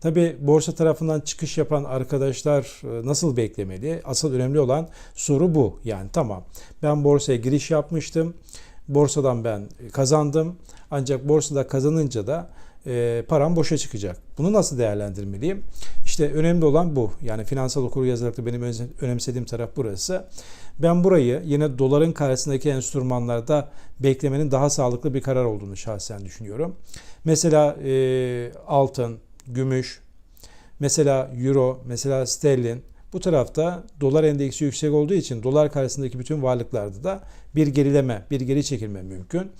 Tabi borsa tarafından çıkış yapan arkadaşlar e, nasıl beklemeli? Asıl önemli olan soru bu. Yani tamam ben borsaya giriş yapmıştım. Borsadan ben kazandım. Ancak borsada kazanınca da e, param boşa çıkacak. Bunu nasıl değerlendirmeliyim? İşte önemli olan bu. Yani finansal okuryazarlıkta benim önemsediğim taraf burası. Ben burayı yine doların karşısındaki enstrümanlarda beklemenin daha sağlıklı bir karar olduğunu şahsen düşünüyorum. Mesela e, altın, gümüş, mesela euro, mesela sterlin bu tarafta dolar endeksi yüksek olduğu için dolar karşısındaki bütün varlıklarda da bir gerileme, bir geri çekilme mümkün.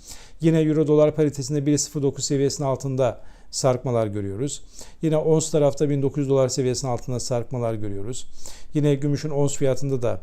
Yine euro dolar paritesinde 1.09 seviyesinin altında sarkmalar görüyoruz. Yine ons tarafta 1900 dolar seviyesinin altında sarkmalar görüyoruz. Yine gümüşün ons fiyatında da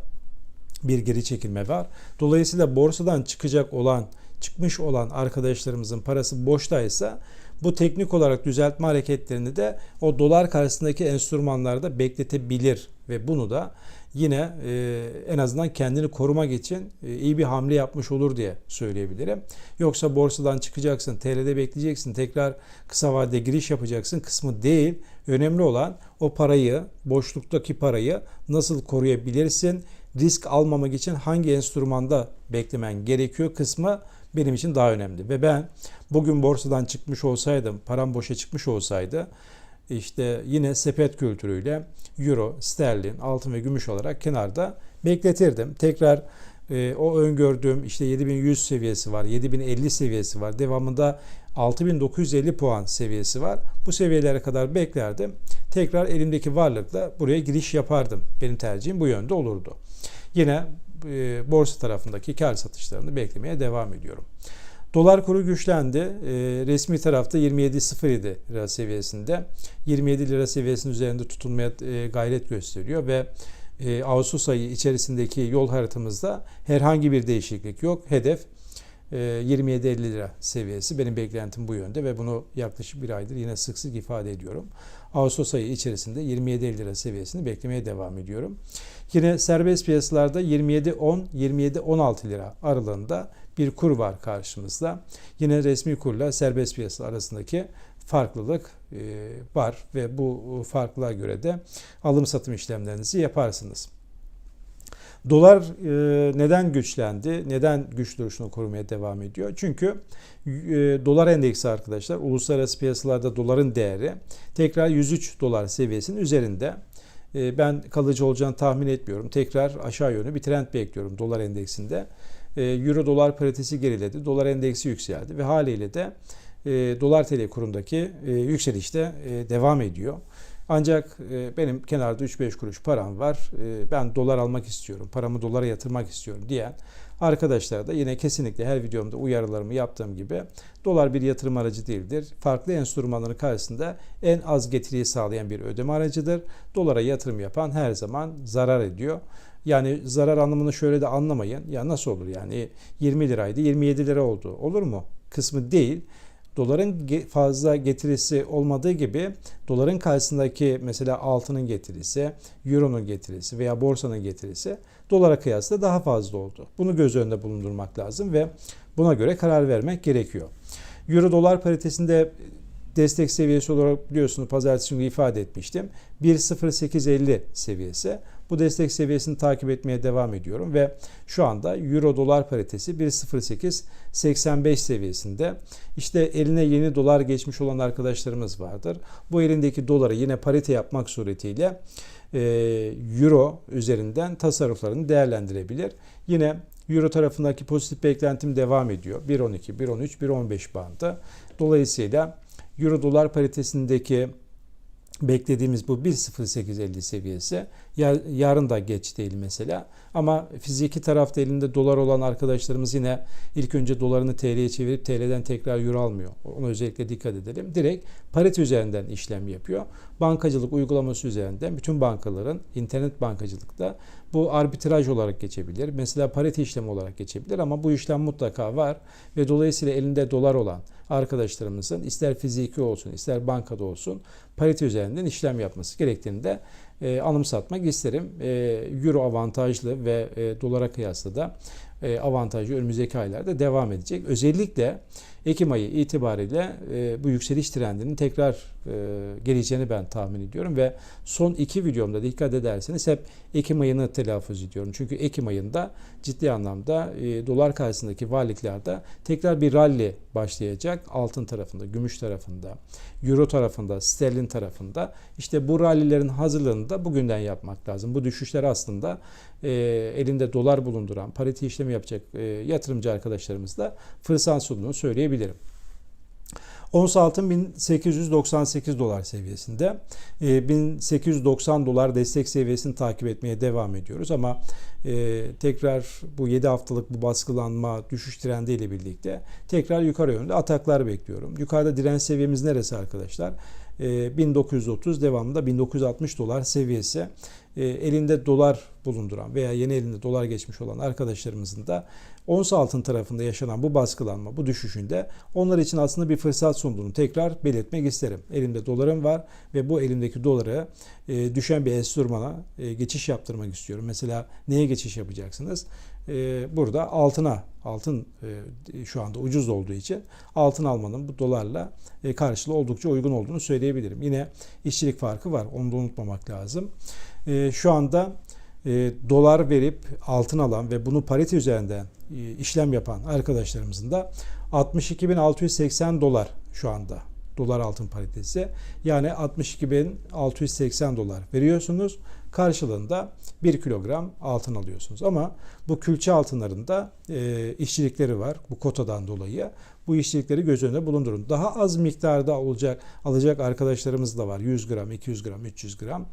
bir geri çekilme var. Dolayısıyla borsadan çıkacak olan, çıkmış olan arkadaşlarımızın parası boştaysa bu teknik olarak düzeltme hareketlerini de o dolar karşısındaki enstrümanlarda bekletebilir ve bunu da yine e, en azından kendini korumak için e, iyi bir hamle yapmış olur diye söyleyebilirim. Yoksa borsadan çıkacaksın, TL'de bekleyeceksin, tekrar kısa vadede giriş yapacaksın kısmı değil. Önemli olan o parayı, boşluktaki parayı nasıl koruyabilirsin? Risk almamak için hangi enstrümanda beklemen gerekiyor kısmı benim için daha önemli. Ve ben bugün borsadan çıkmış olsaydım, param boşa çıkmış olsaydı işte yine sepet kültürüyle euro, sterlin, altın ve gümüş olarak kenarda bekletirdim. Tekrar e, o öngördüğüm işte 7100 seviyesi var, 7050 seviyesi var. Devamında 6950 puan seviyesi var. Bu seviyelere kadar beklerdim. Tekrar elimdeki varlıkla buraya giriş yapardım. Benim tercihim bu yönde olurdu. Yine e, borsa tarafındaki kar satışlarını beklemeye devam ediyorum. Dolar kuru güçlendi. E, resmi tarafta 27.07 lira seviyesinde. 27 lira seviyesinin üzerinde tutulmaya e, gayret gösteriyor ve e, Ağustos ayı içerisindeki yol haritamızda herhangi bir değişiklik yok. Hedef e, 27.50 lira seviyesi. Benim beklentim bu yönde ve bunu yaklaşık bir aydır yine sık sık ifade ediyorum. Ağustos ayı içerisinde 27.50 lira seviyesini beklemeye devam ediyorum. Yine serbest piyasalarda 27.10-27.16 lira aralığında bir kur var karşımızda. Yine resmi kurla serbest piyasa arasındaki farklılık e, var ve bu farklılığa göre de alım satım işlemlerinizi yaparsınız. Dolar e, neden güçlendi? Neden güç duruşunu korumaya devam ediyor? Çünkü e, dolar endeksi arkadaşlar uluslararası piyasalarda doların değeri tekrar 103 dolar seviyesinin üzerinde. Ben kalıcı olacağını tahmin etmiyorum. Tekrar aşağı yönlü bir trend bekliyorum dolar endeksinde. E, Euro dolar paritesi geriledi. Dolar endeksi yükseldi ve haliyle de e, dolar TL kurundaki e, yükselişte e, devam ediyor. Ancak e, benim kenarda 3-5 kuruş param var. E, ben dolar almak istiyorum. Paramı dolara yatırmak istiyorum diyen arkadaşlar da yine kesinlikle her videomda uyarılarımı yaptığım gibi dolar bir yatırım aracı değildir. Farklı enstrümanların karşısında en az getiriyi sağlayan bir ödeme aracıdır. Dolara yatırım yapan her zaman zarar ediyor. Yani zarar anlamını şöyle de anlamayın. Ya nasıl olur yani 20 liraydı 27 lira oldu. Olur mu? Kısmı değil. Doların fazla getirisi olmadığı gibi doların karşısındaki mesela altının getirisi, euronun getirisi veya borsanın getirisi dolara kıyasla daha fazla oldu. Bunu göz önünde bulundurmak lazım ve buna göre karar vermek gerekiyor. Euro dolar paritesinde destek seviyesi olarak biliyorsunuz pazartesi günü ifade etmiştim. 1.0850 seviyesi. Bu destek seviyesini takip etmeye devam ediyorum ve şu anda Euro dolar paritesi 1.0885 seviyesinde. İşte eline yeni dolar geçmiş olan arkadaşlarımız vardır. Bu elindeki doları yine parite yapmak suretiyle e, Euro üzerinden tasarruflarını değerlendirebilir. Yine Euro tarafındaki pozitif beklentim devam ediyor. 1.12, 1.13, 1.15 bandı. Dolayısıyla Euro dolar paritesindeki beklediğimiz bu 1.0850 seviyesi yarın da geç değil mesela. Ama fiziki tarafta elinde dolar olan arkadaşlarımız yine ilk önce dolarını TL'ye çevirip TL'den tekrar euro almıyor. Ona özellikle dikkat edelim. Direkt parite üzerinden işlem yapıyor. Bankacılık uygulaması üzerinden bütün bankaların internet bankacılıkta bu arbitraj olarak geçebilir. Mesela parite işlemi olarak geçebilir ama bu işlem mutlaka var ve dolayısıyla elinde dolar olan arkadaşlarımızın ister fiziki olsun ister bankada olsun parite üzerinden işlem yapması gerektiğini de e, anımsatmak isterim. E, Euro avantajlı ve e, dolara kıyasla da e, avantajlı önümüzdeki aylarda devam edecek. Özellikle Ekim ayı itibariyle e, bu yükseliş trendinin tekrar e, geleceğini ben tahmin ediyorum ve son iki videomda dikkat ederseniz hep Ekim ayını telaffuz ediyorum. Çünkü Ekim ayında ciddi anlamda e, dolar karşısındaki varlıklarda tekrar bir rally başlayacak. Altın tarafında, gümüş tarafında, euro tarafında, sterlin tarafında. İşte bu rallilerin hazırlığını da bugünden yapmak lazım. Bu düşüşler aslında e, elinde dolar bulunduran, parite işlemi yapacak e, yatırımcı arkadaşlarımız da fırsat sunduğunu söyleyebilirim. Ons altın 1898 dolar seviyesinde. E, 1890 dolar destek seviyesini takip etmeye devam ediyoruz ama e, tekrar bu 7 haftalık bu baskılanma düşüş trendi ile birlikte tekrar yukarı yönde ataklar bekliyorum. Yukarıda direnç seviyemiz neresi arkadaşlar? E, 1930 devamında 1960 dolar seviyesi. E, elinde dolar bulunduran veya yeni elinde dolar geçmiş olan arkadaşlarımızın da ons altın tarafında yaşanan bu baskılanma, bu düşüşünde onlar için aslında bir fırsat sunduğunu tekrar belirtmek isterim. Elimde dolarım var ve bu elimdeki doları e, düşen bir enstrümana e, geçiş yaptırmak istiyorum. Mesela neye geçiş yapacaksınız? E, burada altına, altın şu anda ucuz olduğu için altın almanın bu dolarla e, karşılığı oldukça uygun olduğunu söyleyebilirim. Yine işçilik farkı var, onu da unutmamak lazım. Şu anda e, dolar verip altın alan ve bunu parite üzerinden e, işlem yapan arkadaşlarımızın da 62.680 dolar şu anda dolar altın paritesi. Yani 62.680 dolar veriyorsunuz. Karşılığında 1 kilogram altın alıyorsunuz. Ama bu külçe altınlarında e, işçilikleri var bu kotadan dolayı. Bu işçilikleri göz önünde bulundurun. Daha az miktarda olacak alacak arkadaşlarımız da var. 100 gram, 200 gram, 300 gram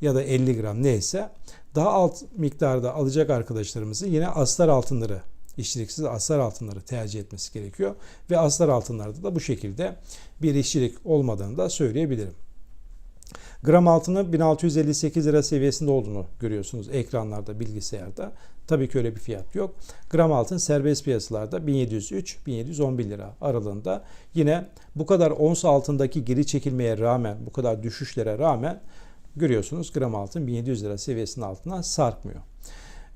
ya da 50 gram neyse daha alt miktarda alacak arkadaşlarımızı yine astar altınları işçiliksiz astar altınları tercih etmesi gerekiyor. Ve astar altınlarda da bu şekilde bir işçilik olmadığını da söyleyebilirim. Gram altını 1658 lira seviyesinde olduğunu görüyorsunuz ekranlarda, bilgisayarda. Tabii ki öyle bir fiyat yok. Gram altın serbest piyasalarda 1703-1711 lira aralığında. Yine bu kadar ons altındaki geri çekilmeye rağmen, bu kadar düşüşlere rağmen görüyorsunuz gram altın 1700 lira seviyesinin altına sarkmıyor.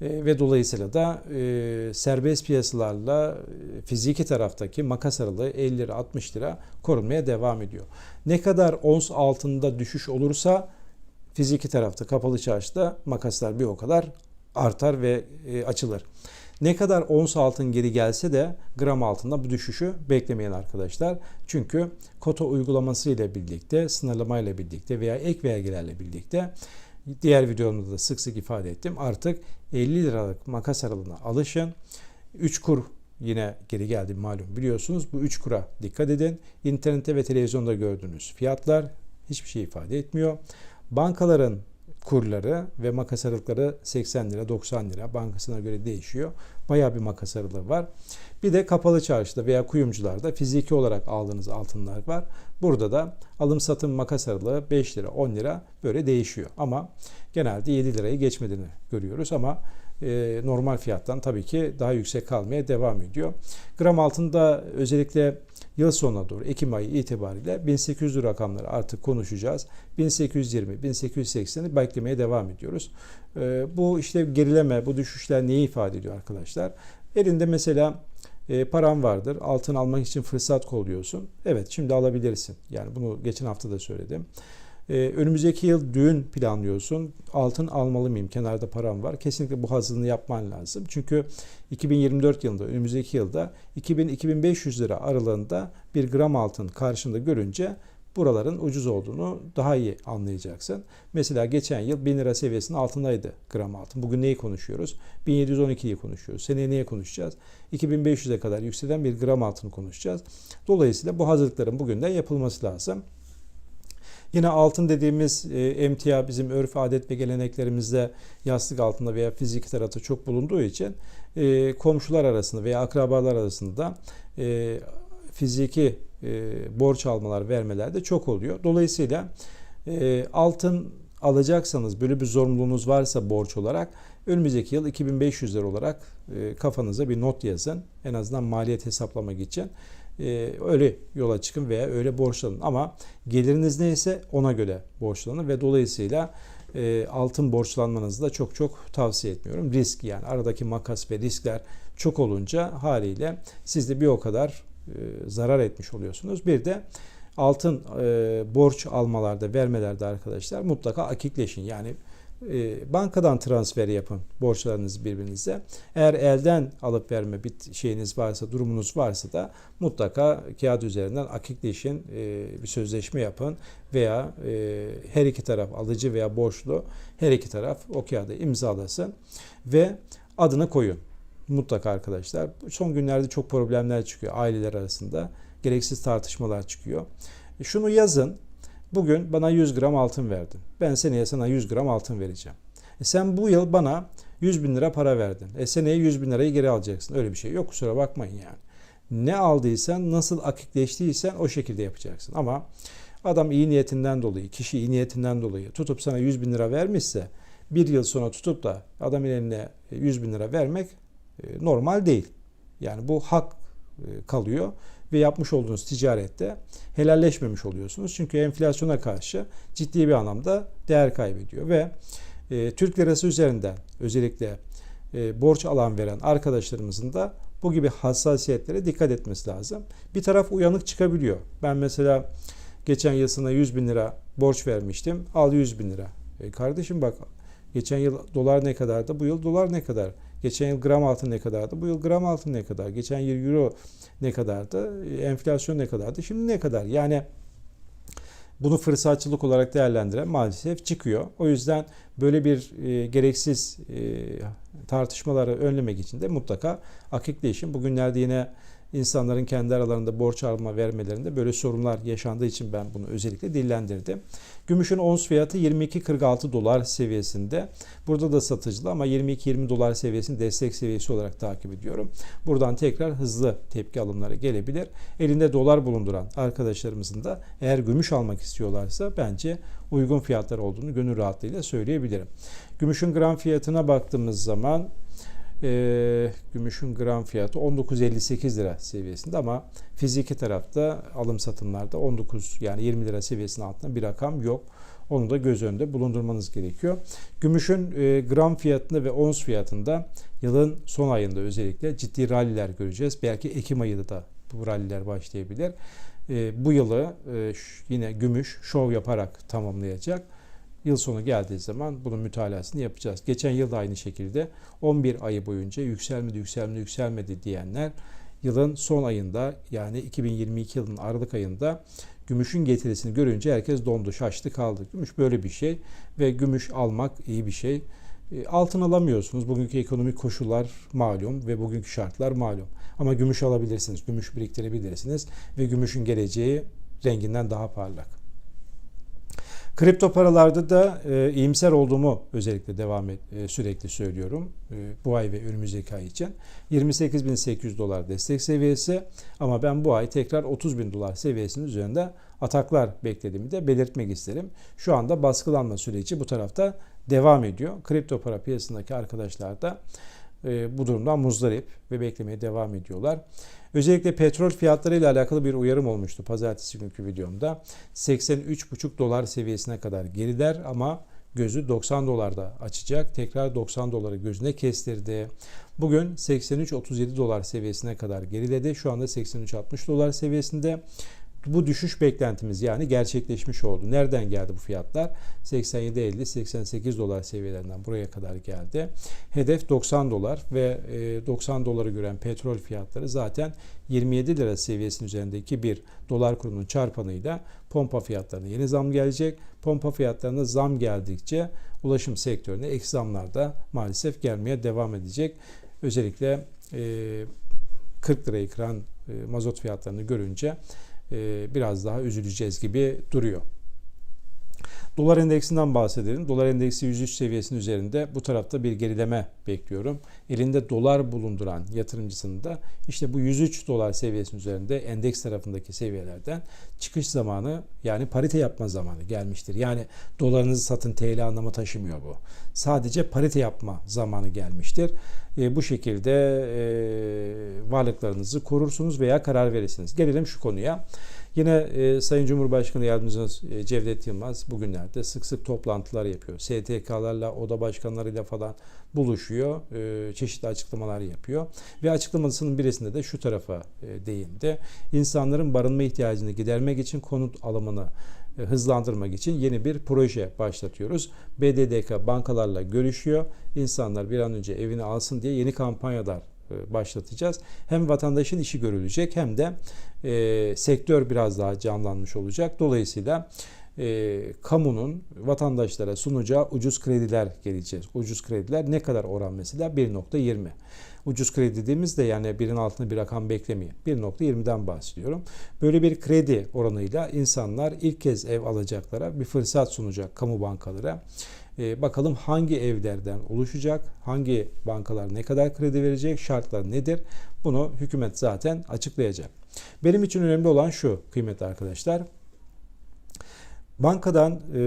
E, ve dolayısıyla da e, serbest piyasalarla e, fiziki taraftaki makas aralığı 50 lira 60 lira korunmaya devam ediyor. Ne kadar ons altında düşüş olursa fiziki tarafta kapalı çarşıda makaslar bir o kadar artar ve e, açılır. Ne kadar ons altın geri gelse de gram altında bu düşüşü beklemeyin arkadaşlar. Çünkü kota uygulaması ile birlikte, sınırlama ile birlikte veya ek vergilerle birlikte diğer videomda da sık sık ifade ettim. Artık 50 liralık makas aralığına alışın. 3 kur yine geri geldi malum biliyorsunuz. Bu 3 kura dikkat edin. İnternette ve televizyonda gördüğünüz fiyatlar hiçbir şey ifade etmiyor. Bankaların kurları ve makas aralıkları 80 lira 90 lira bankasına göre değişiyor. Baya bir makas aralığı var. Bir de kapalı çarşıda veya kuyumcularda fiziki olarak aldığınız altınlar var. Burada da alım satım makas aralığı 5 lira 10 lira böyle değişiyor. Ama genelde 7 lirayı geçmediğini görüyoruz ama e, normal fiyattan tabii ki daha yüksek kalmaya devam ediyor. Gram altında özellikle yıl sonuna doğru Ekim ayı itibariyle 1800 rakamları artık konuşacağız. 1820, 1880'i beklemeye devam ediyoruz. E, bu işte gerileme, bu düşüşler neyi ifade ediyor arkadaşlar? Elinde mesela e, param vardır. Altın almak için fırsat kolluyorsun. Evet şimdi alabilirsin. Yani bunu geçen hafta da söyledim. Ee, önümüzdeki yıl düğün planlıyorsun. Altın almalı mıyım? Kenarda param var. Kesinlikle bu hazırlığını yapman lazım. Çünkü 2024 yılında, önümüzdeki yılda 2000-2500 lira aralığında bir gram altın karşında görünce buraların ucuz olduğunu daha iyi anlayacaksın. Mesela geçen yıl 1000 lira seviyesinin altındaydı gram altın. Bugün neyi konuşuyoruz? 1712'yi konuşuyoruz. Seneye neye konuşacağız? 2500'e kadar yükselen bir gram altını konuşacağız. Dolayısıyla bu hazırlıkların bugünden yapılması lazım. Yine altın dediğimiz e, emtia bizim örf adet ve geleneklerimizde yastık altında veya fiziki tarafta çok bulunduğu için e, komşular arasında veya akrabalar arasında e, fiziki e, borç almalar vermeler de çok oluyor. Dolayısıyla e, altın alacaksanız böyle bir zorunluluğunuz varsa borç olarak önümüzdeki yıl 2500 lira olarak e, kafanıza bir not yazın. En azından maliyet hesaplamak için. Ee, öyle yola çıkın veya öyle borçlanın. Ama geliriniz neyse ona göre borçlanın ve dolayısıyla e, altın borçlanmanızı da çok çok tavsiye etmiyorum. Risk yani aradaki makas ve riskler çok olunca haliyle siz de bir o kadar e, zarar etmiş oluyorsunuz. Bir de altın e, borç almalarda, vermelerde arkadaşlar mutlaka akikleşin. Yani e, bankadan transfer yapın borçlarınızı birbirinize. Eğer elden alıp verme bir şeyiniz varsa, durumunuz varsa da mutlaka kağıt üzerinden akikleşin, e, bir sözleşme yapın veya e, her iki taraf alıcı veya borçlu her iki taraf o kağıdı imzalasın ve adını koyun. Mutlaka arkadaşlar. Son günlerde çok problemler çıkıyor aileler arasında. Gereksiz tartışmalar çıkıyor. Şunu yazın. Bugün bana 100 gram altın verdin. Ben seneye sana 100 gram altın vereceğim. E sen bu yıl bana 100 bin lira para verdin. E seneye 100 bin lirayı geri alacaksın. Öyle bir şey yok kusura bakmayın yani. Ne aldıysan, nasıl akikleştiysen o şekilde yapacaksın. Ama adam iyi niyetinden dolayı, kişi iyi niyetinden dolayı tutup sana 100 bin lira vermişse bir yıl sonra tutup da adamın eline 100 bin lira vermek e, normal değil. Yani bu hak e, kalıyor ve yapmış olduğunuz ticarette helalleşmemiş oluyorsunuz. Çünkü enflasyona karşı ciddi bir anlamda değer kaybediyor ve e, Türk lirası üzerinden özellikle e, borç alan veren arkadaşlarımızın da bu gibi hassasiyetlere dikkat etmesi lazım. Bir taraf uyanık çıkabiliyor. Ben mesela geçen yıl sana 100 bin lira borç vermiştim. Al 100 bin lira. E kardeşim bak geçen yıl dolar ne kadardı? Bu yıl dolar ne kadar? Geçen yıl gram altın ne kadardı? Bu yıl gram altın ne kadar? Geçen yıl euro ne kadardı? Enflasyon ne kadardı? Şimdi ne kadar? Yani bunu fırsatçılık olarak değerlendiren maalesef çıkıyor. O yüzden böyle bir e, gereksiz e, tartışmaları önlemek için de mutlaka akikleşin. Bugünlerde yine insanların kendi aralarında borç alma vermelerinde böyle sorunlar yaşandığı için ben bunu özellikle dillendirdim. Gümüşün ons fiyatı 22.46 dolar seviyesinde. Burada da satıcılı ama 22-20 dolar seviyesini destek seviyesi olarak takip ediyorum. Buradan tekrar hızlı tepki alımları gelebilir. Elinde dolar bulunduran arkadaşlarımızın da eğer gümüş almak istiyorlarsa bence uygun fiyatlar olduğunu gönül rahatlığıyla söyleyebilirim. Gümüşün gram fiyatına baktığımız zaman e, gümüşün gram fiyatı 19.58 lira seviyesinde ama fiziki tarafta alım satımlarda 19 yani 20 lira seviyesinin altında bir rakam yok. Onu da göz önünde bulundurmanız gerekiyor. Gümüşün e, gram fiyatında ve ons fiyatında yılın son ayında özellikle ciddi ralliler göreceğiz. Belki Ekim ayında da bu ralliler başlayabilir. E, bu yılı e, yine gümüş şov yaparak tamamlayacak. Yıl sonu geldiği zaman bunun mütalasını yapacağız. Geçen yıl da aynı şekilde 11 ayı boyunca yükselmedi, yükselmedi, yükselmedi diyenler yılın son ayında yani 2022 yılının Aralık ayında gümüşün getirisini görünce herkes dondu, şaştı kaldı. Gümüş böyle bir şey ve gümüş almak iyi bir şey. E, altın alamıyorsunuz. Bugünkü ekonomik koşullar malum ve bugünkü şartlar malum. Ama gümüş alabilirsiniz, gümüş biriktirebilirsiniz ve gümüşün geleceği renginden daha parlak. Kripto paralarda da e, iyimser olduğumu özellikle devam et, e, sürekli söylüyorum. E, bu ay ve önümüzdeki ay için. 28.800 dolar destek seviyesi ama ben bu ay tekrar 30.000 dolar seviyesinin üzerinde ataklar beklediğimi de belirtmek isterim. Şu anda baskılanma süreci bu tarafta devam ediyor. Kripto para piyasasındaki arkadaşlar da e, bu durumdan muzdarip ve beklemeye devam ediyorlar. Özellikle petrol fiyatları ile alakalı bir uyarım olmuştu pazartesi günkü videomda. 83,5 dolar seviyesine kadar geriler ama gözü 90 dolarda açacak. Tekrar 90 doları gözüne kestirdi. Bugün 83-37 dolar seviyesine kadar geriledi. Şu anda 83-60 dolar seviyesinde bu düşüş beklentimiz yani gerçekleşmiş oldu. Nereden geldi bu fiyatlar? 87-50-88 dolar seviyelerinden buraya kadar geldi. Hedef 90 dolar ve 90 e, doları gören petrol fiyatları zaten 27 lira seviyesinin üzerindeki bir dolar kurunun çarpanıyla pompa fiyatlarına yeni zam gelecek. Pompa fiyatlarına zam geldikçe ulaşım sektörüne ek zamlar da maalesef gelmeye devam edecek. Özellikle 40 lirayı kıran e, mazot fiyatlarını görünce e, biraz daha üzüleceğiz gibi duruyor. Dolar endeksinden bahsedelim. Dolar endeksi 103 seviyesinin üzerinde bu tarafta bir gerileme bekliyorum. Elinde dolar bulunduran yatırımcısının da işte bu 103 dolar seviyesinin üzerinde endeks tarafındaki seviyelerden çıkış zamanı yani parite yapma zamanı gelmiştir. Yani dolarınızı satın TL anlamı taşımıyor bu. Sadece parite yapma zamanı gelmiştir. E, bu şekilde e, varlıklarınızı korursunuz veya karar verirsiniz. Gelelim şu konuya. Yine e, Sayın Cumhurbaşkanı Yardımcımız e, Cevdet Yılmaz bugünlerde sık sık toplantılar yapıyor. STK'larla, oda başkanlarıyla falan buluşuyor. E, çeşitli açıklamalar yapıyor. Ve açıklamasının birisinde de şu tarafa e, değindi. İnsanların barınma ihtiyacını gidermek için konut alımını e, hızlandırmak için yeni bir proje başlatıyoruz. BDDK bankalarla görüşüyor. İnsanlar bir an önce evini alsın diye yeni kampanyalar başlatacağız. Hem vatandaşın işi görülecek hem de e, sektör biraz daha canlanmış olacak. Dolayısıyla e, kamunun vatandaşlara sunacağı ucuz krediler geleceğiz. Ucuz krediler ne kadar oran mesela? 1.20. Ucuz kredi dediğimizde yani birin altında bir rakam beklemeyin. 1.20'den bahsediyorum. Böyle bir kredi oranıyla insanlar ilk kez ev alacaklara bir fırsat sunacak kamu bankalara. Ee, bakalım hangi evlerden oluşacak, hangi bankalar ne kadar kredi verecek, şartlar nedir? Bunu hükümet zaten açıklayacak. Benim için önemli olan şu kıymetli arkadaşlar. Bankadan e,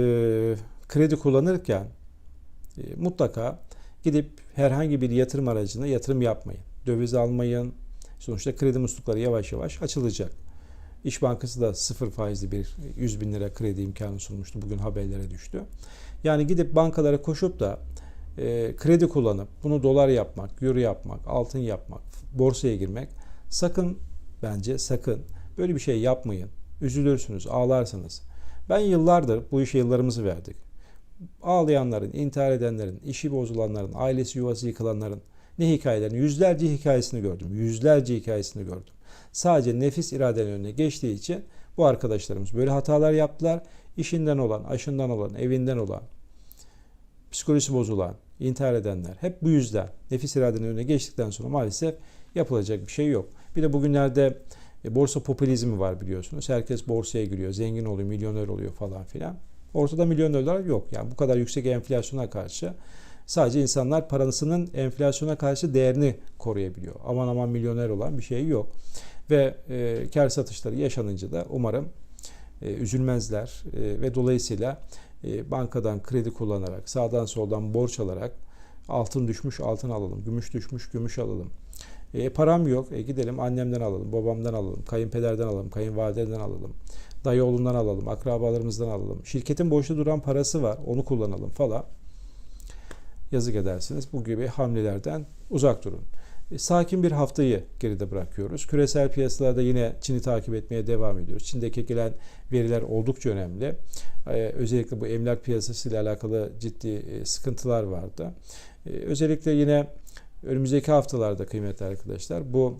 kredi kullanırken e, mutlaka gidip herhangi bir yatırım aracına yatırım yapmayın. Döviz almayın. Sonuçta kredi muslukları yavaş yavaş açılacak. İş Bankası da sıfır faizli bir 100 bin lira kredi imkanı sunmuştu. Bugün haberlere düştü. Yani gidip bankalara koşup da e, kredi kullanıp bunu dolar yapmak, euro yapmak, altın yapmak, borsaya girmek sakın bence sakın böyle bir şey yapmayın. Üzülürsünüz, ağlarsınız. Ben yıllardır bu işe yıllarımızı verdik. Ağlayanların, intihar edenlerin, işi bozulanların, ailesi yuvası yıkılanların ne hikayelerini, yüzlerce hikayesini gördüm. Yüzlerce hikayesini gördüm. Sadece nefis iradenin önüne geçtiği için bu arkadaşlarımız böyle hatalar yaptılar. İşinden olan, aşından olan, evinden olan, psikolojisi bozulan, intihar edenler hep bu yüzden nefis iradenin önüne geçtikten sonra maalesef yapılacak bir şey yok. Bir de bugünlerde e, borsa popülizmi var biliyorsunuz. Herkes borsaya giriyor, zengin oluyor, milyoner oluyor falan filan. Ortada milyonerler yok. Yani bu kadar yüksek enflasyona karşı sadece insanlar parasının enflasyona karşı değerini koruyabiliyor. Aman aman milyoner olan bir şey yok. Ve e, kar satışları yaşanınca da umarım e, üzülmezler e, ve dolayısıyla e, bankadan kredi kullanarak, sağdan soldan borç alarak altın düşmüş altın alalım, gümüş düşmüş gümüş alalım. E, param yok, e, gidelim annemden alalım, babamdan alalım, kayınpederden alalım, kayınvalideden alalım, dayı oğlundan alalım, akrabalarımızdan alalım. Şirketin boşta duran parası var, onu kullanalım falan. Yazık edersiniz. Bu gibi hamlelerden uzak durun. E, sakin bir haftayı geride bırakıyoruz. Küresel piyasalarda yine Çin'i takip etmeye devam ediyoruz. Çin'deki gelen veriler oldukça önemli. Ee, özellikle bu emlak piyasası ile alakalı ciddi e, sıkıntılar vardı. Özellikle yine önümüzdeki haftalarda kıymetli arkadaşlar bu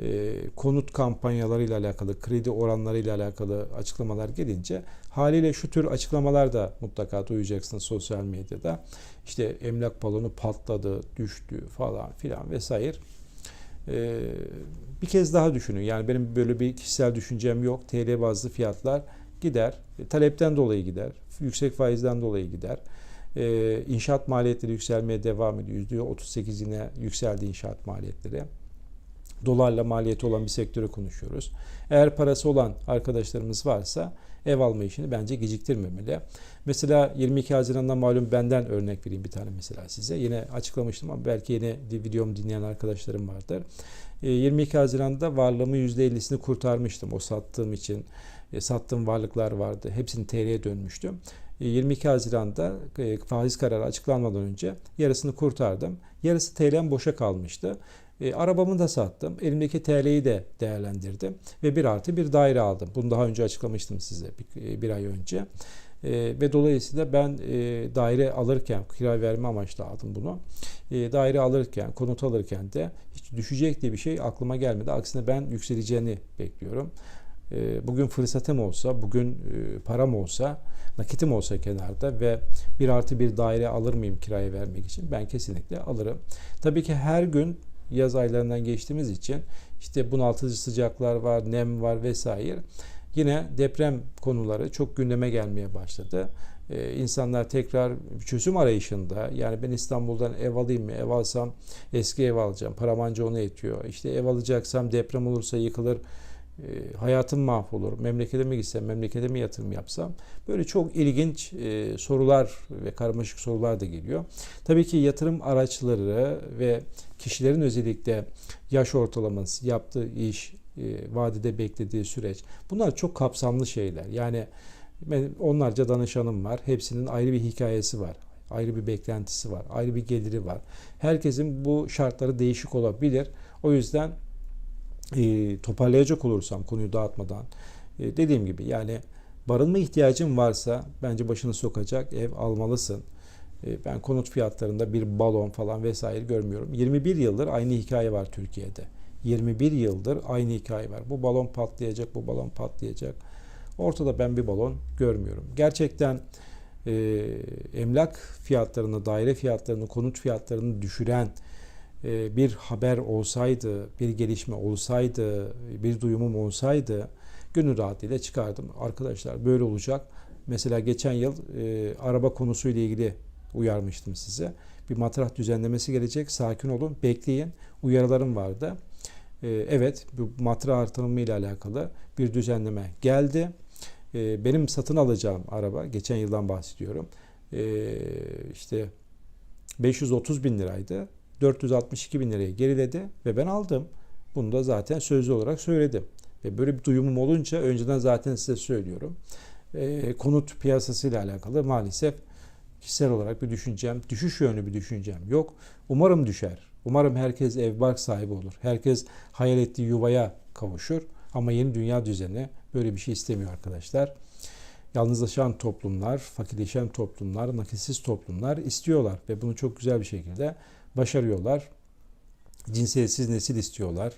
e, konut kampanyalarıyla alakalı, kredi oranlarıyla alakalı açıklamalar gelince haliyle şu tür açıklamalar da mutlaka duyacaksınız sosyal medyada. İşte emlak balonu patladı, düştü falan filan vesaire. E, bir kez daha düşünün. Yani benim böyle bir kişisel düşüncem yok. TL bazlı fiyatlar gider. E, talepten dolayı gider. Yüksek faizden dolayı gider. E, inşaat maliyetleri yükselmeye devam ediyor. %38 yine yükseldi inşaat maliyetleri dolarla maliyeti olan bir sektörü konuşuyoruz. Eğer parası olan arkadaşlarımız varsa ev alma işini bence geciktirmemeli. Mesela 22 Haziran'dan malum benden örnek vereyim bir tane mesela size. Yine açıklamıştım ama belki yeni videomu dinleyen arkadaşlarım vardır. 22 e, Haziran'da varlığımı %50'sini kurtarmıştım o sattığım için. E, sattığım varlıklar vardı. Hepsini TL'ye dönmüştüm. 22 e, Haziran'da faiz kararı açıklanmadan önce yarısını kurtardım. Yarısı TL'm boşa kalmıştı. E, arabamı da sattım. Elimdeki TL'yi de değerlendirdim. Ve bir artı bir daire aldım. Bunu daha önce açıklamıştım size bir, e, bir ay önce. E, ve dolayısıyla ben e, daire alırken, kira verme amaçlı aldım bunu. E, daire alırken, konut alırken de hiç düşecek diye bir şey aklıma gelmedi. Aksine ben yükseleceğini bekliyorum. E, bugün fırsatım olsa, bugün e, param olsa, nakitim olsa kenarda ve bir artı bir daire alır mıyım kiraya vermek için? Ben kesinlikle alırım. Tabii ki her gün yaz aylarından geçtiğimiz için işte bunaltıcı sıcaklar var, nem var vesaire. Yine deprem konuları çok gündeme gelmeye başladı. Ee, insanlar tekrar çözüm arayışında yani ben İstanbul'dan ev alayım mı? Ev alsam eski ev alacağım. Param anca onu yetiyor. İşte ev alacaksam deprem olursa yıkılır e, hayatım mahvolur, memlekete mi gitsem, memlekete mi yatırım yapsam böyle çok ilginç e, sorular ve karmaşık sorular da geliyor. Tabii ki yatırım araçları ve kişilerin özellikle yaş ortalaması, yaptığı iş, e, vadede beklediği süreç. Bunlar çok kapsamlı şeyler. Yani onlarca danışanım var. Hepsinin ayrı bir hikayesi var. Ayrı bir beklentisi var. Ayrı bir geliri var. Herkesin bu şartları değişik olabilir. O yüzden e, toparlayacak olursam konuyu dağıtmadan e, dediğim gibi yani barınma ihtiyacın varsa bence başını sokacak ev almalısın. E, ben konut fiyatlarında bir balon falan vesaire görmüyorum. 21 yıldır aynı hikaye var Türkiye'de. 21 yıldır aynı hikaye var. Bu balon patlayacak, bu balon patlayacak. Ortada ben bir balon görmüyorum. Gerçekten e, emlak fiyatlarını, daire fiyatlarını, konut fiyatlarını düşüren bir haber olsaydı, bir gelişme olsaydı, bir duyumum olsaydı gönül rahatlığıyla çıkardım. Arkadaşlar böyle olacak. Mesela geçen yıl e, araba konusuyla ilgili uyarmıştım size. Bir matrah düzenlemesi gelecek. Sakin olun, bekleyin. Uyarılarım vardı. E, evet, bu matrah artırımı ile alakalı bir düzenleme geldi. E, benim satın alacağım araba, geçen yıldan bahsediyorum. E, işte 530 bin liraydı. 462 bin liraya geriledi ve ben aldım. Bunu da zaten sözlü olarak söyledim. Ve böyle bir duyumum olunca önceden zaten size söylüyorum. E, konut piyasası ile alakalı maalesef kişisel olarak bir düşüncem, düşüş yönlü bir düşüncem yok. Umarım düşer. Umarım herkes ev bark sahibi olur. Herkes hayal ettiği yuvaya kavuşur. Ama yeni dünya düzeni böyle bir şey istemiyor arkadaşlar. Yalnızlaşan toplumlar, fakirleşen toplumlar, nakitsiz toplumlar istiyorlar ve bunu çok güzel bir şekilde başarıyorlar. Cinsiyetsiz nesil istiyorlar.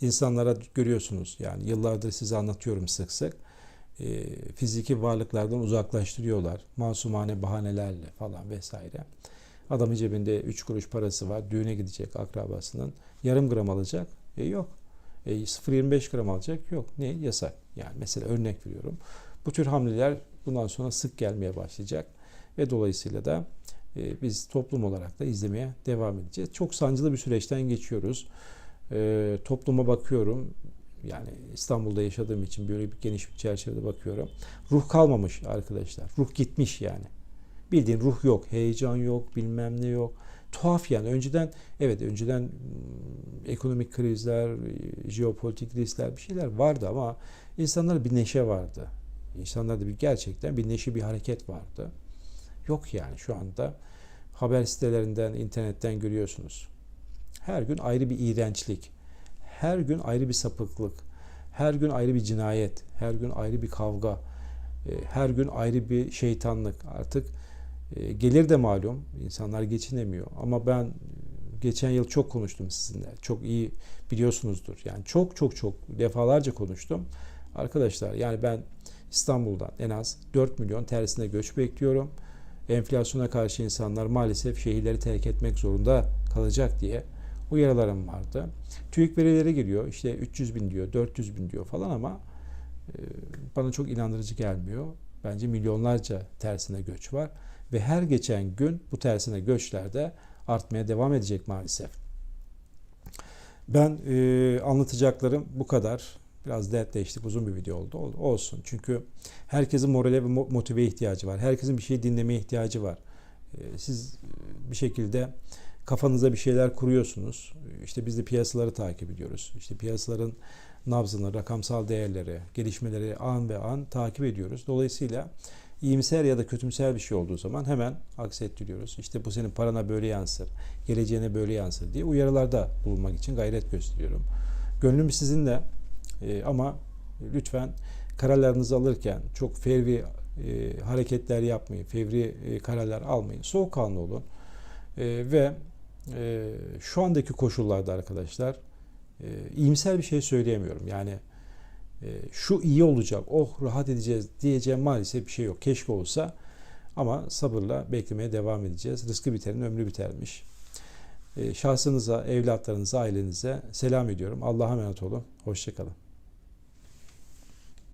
İnsanlara görüyorsunuz yani yıllardır size anlatıyorum sık sık. E, fiziki varlıklardan uzaklaştırıyorlar. Masumane bahanelerle falan vesaire. Adamın cebinde 3 kuruş parası var. Düğüne gidecek akrabasının. Yarım gram alacak. E yok. E, 0.25 gram alacak. Yok. Ne? Yasak. Yani mesela örnek veriyorum. Bu tür hamleler bundan sonra sık gelmeye başlayacak. Ve dolayısıyla da e, biz toplum olarak da izlemeye devam edeceğiz. Çok sancılı bir süreçten geçiyoruz. E, topluma bakıyorum. Yani İstanbul'da yaşadığım için böyle bir geniş bir çerçevede bakıyorum. Ruh kalmamış arkadaşlar. Ruh gitmiş yani. Bildiğin ruh yok, heyecan yok, bilmem ne yok. Tuhaf yani. Önceden evet önceden ım, ekonomik krizler, jeopolitik riskler bir şeyler vardı ama insanlarda bir neşe vardı. İnsanlarda bir gerçekten bir neşe, bir hareket vardı. Yok yani şu anda haber sitelerinden, internetten görüyorsunuz. Her gün ayrı bir iğrençlik, her gün ayrı bir sapıklık, her gün ayrı bir cinayet, her gün ayrı bir kavga, her gün ayrı bir şeytanlık. Artık gelir de malum, insanlar geçinemiyor. Ama ben geçen yıl çok konuştum sizinle. Çok iyi biliyorsunuzdur. Yani çok çok çok defalarca konuştum. Arkadaşlar yani ben İstanbul'dan en az 4 milyon tersine göç bekliyorum. Enflasyona karşı insanlar maalesef şehirleri terk etmek zorunda kalacak diye uyarılarım vardı. TÜİK verileri geliyor. İşte 300 bin diyor, 400 bin diyor falan ama bana çok inandırıcı gelmiyor. Bence milyonlarca tersine göç var ve her geçen gün bu tersine göçler de artmaya devam edecek maalesef. Ben e, anlatacaklarım bu kadar. Biraz dertleştik. Uzun bir video oldu. Olsun. Çünkü herkesin morale ve motive ihtiyacı var. Herkesin bir şey dinlemeye ihtiyacı var. E, siz bir şekilde kafanıza bir şeyler kuruyorsunuz. İşte biz de piyasaları takip ediyoruz. İşte piyasaların nabzını, rakamsal değerleri, gelişmeleri an ve an takip ediyoruz. Dolayısıyla iyimser ya da kötümser bir şey olduğu zaman hemen aksettiriyoruz. İşte bu senin parana böyle yansır, geleceğine böyle yansır diye uyarılarda bulunmak için gayret gösteriyorum. Gönlüm sizinle e, ama lütfen kararlarınızı alırken çok fevri e, hareketler yapmayın, fevri e, kararlar almayın. Soğukkanlı olun e, ve e, şu andaki koşullarda arkadaşlar e, iyimser bir şey söyleyemiyorum. Yani e, şu iyi olacak, oh rahat edeceğiz diyeceğim maalesef bir şey yok. Keşke olsa ama sabırla beklemeye devam edeceğiz. Rızkı biterin ömrü bitermiş. E, şahsınıza, evlatlarınıza, ailenize selam ediyorum. Allah'a emanet olun. Hoşçakalın.